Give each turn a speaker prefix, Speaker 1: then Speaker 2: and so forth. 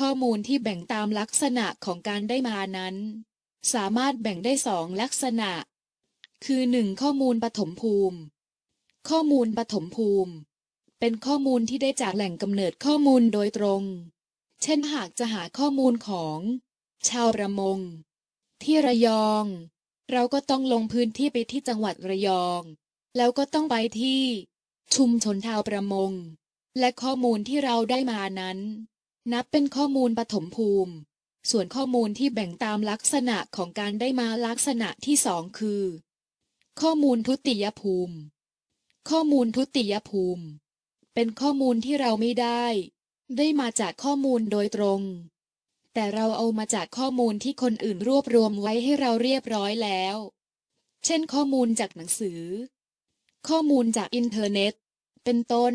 Speaker 1: ข้อมูลที่แบ่งตามลักษณะของการได้มานั้น สามารถแบ่งได้สองลักษณะ คือหนึ่งข้อมูลปฐมภูมิ ข้อมูลปฐมภูมิ เป็นข้อมูลที่ได้จากแหล่งกำเนิดข้อมูลโดยตรง เช่นหากจะหาข้อมูลของ ชาวประมง ที่ระยอง เราก็ต้องลงพื้นที่ไปที่จังหวัดระยอง แล้วก็ต้องไปที่ ชุมชนชาวประมง และข้อมูลที่เราได้มานั้น นับเป็นข้อมูลปฐมภูมิ ส่วนข้อมูลที่แบ่งตามลักษณะของการได้มาลักษณะที่สองคือ ข้อมูลทุติยภูมิ ข้อมูลทุติยภูมิ เป็นข้อมูลที่เราไม่ได้ ได้มาจากข้อมูลโดยตรง แต่เราเอามาจากข้อมูลที่คนอื่นรวบรวมไว้ให้เราเรียบร้อยแล้ว เช่นข้อมูลจากหนังสือ ข้อมูลจากอินเทอร์เน็ต เป็นต้น